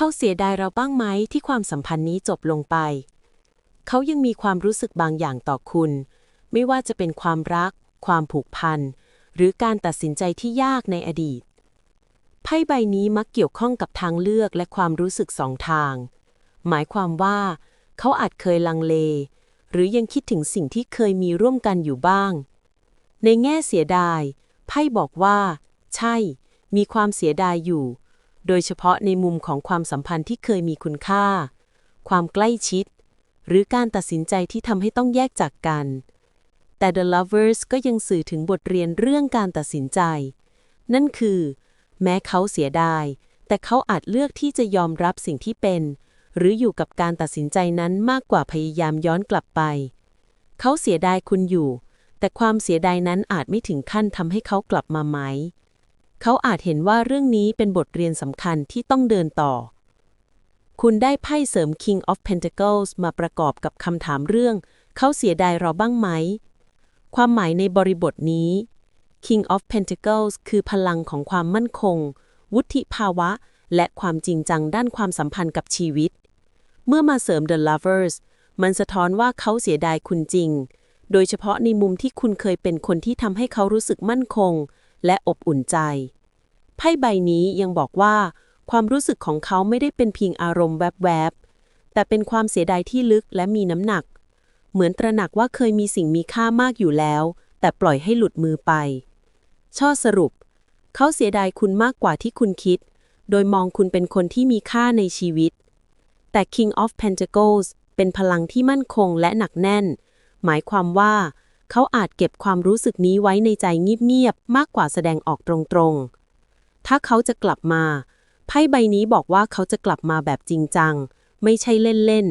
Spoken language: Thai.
เขาเสียดายเราบ้างไหมที่ความสัมพันธ์นี้จบลงไป เขายังมีความรู้สึกบางอย่างต่อคุณ ไม่ว่าจะเป็นความรัก ความผูกพัน หรือการตัดสินใจที่ยากในอดีต ไพ่ใบนี้มักเกี่ยวข้องกับทางเลือกและความรู้สึกสองทาง หมายความว่า เขาอาจเคยลังเล หรือยังคิดถึงสิ่งที่เคยมีร่วมกันอยู่บ้าง ในแง่เสียดาย ไพ่บอกว่า ใช่ มีความเสียดายอยู่ โดยเฉพาะในมุมของความสัมพันธ์ที่เคยมีคุณค่า ความใกล้ชิด หรือการตัดสินใจที่ทำให้ต้องแยกจากกัน แต่ The Lovers ก็ยังสื่อถึงบทเรียนเรื่องการตัดสินใจ นั่นคือ แม้เขาเสียดาย แต่เขาอาจเลือกที่จะยอมรับสิ่งที่เป็น หรืออยู่กับการตัดสินใจนั้นมากกว่าพยายามย้อนกลับไป เขาเสียดายคุณอยู่ แต่ความเสียดายนั้นอาจไม่ถึงขั้นทำให้เขากลับมาไหม เขาอาจเห็นว่าเรื่องนี้เป็นบทเรียนสำคัญที่ต้องเดินต่อ คุณได้ไพ่เสริม King of Pentacles มาประกอบกับคำถามเรื่อง เขาเสียดายเราบ้างไหม ความหมายในบริบทนี้ King of Pentacles คือพลังของความมั่นคง วุฒิภาวะ และความจริงจังด้านความสัมพันธ์กับชีวิต เมื่อมาเสริม The Lovers มันสะท้อนว่าเขาเสียดายคุณจริง โดยเฉพาะในมุมที่คุณเคยเป็นคนที่ทำให้เขารู้สึกมั่นคง และอบอุ่นใจ ไพ่ใบนี้ยังบอกว่า ความรู้สึกของเขาไม่ได้เป็นเพียงอารมณ์แวบๆ แต่เป็นความเสียดายที่ลึกและมีน้ำหนัก เหมือนตระหนักว่าเคยมีสิ่งมีค่ามากอยู่แล้ว แต่ปล่อยให้หลุดมือไป ช่อสรุป เขาเสียดายคุณมากกว่าที่คุณคิด โดยมองคุณเป็นคนที่มีค่าในชีวิต แต่ King of Pentacles เป็นพลังที่มั่นคงและหนักแน่น หมายความว่า เขาอาจเก็บความรู้สึกนี้ไว้ในใจเงียบๆมากกว่าแสดงออกตรงๆ ถ้าเขาจะกลับมา ไพ่ใบนี้บอกว่าเขาจะกลับมาแบบจริงจัง ไม่ใช่เล่น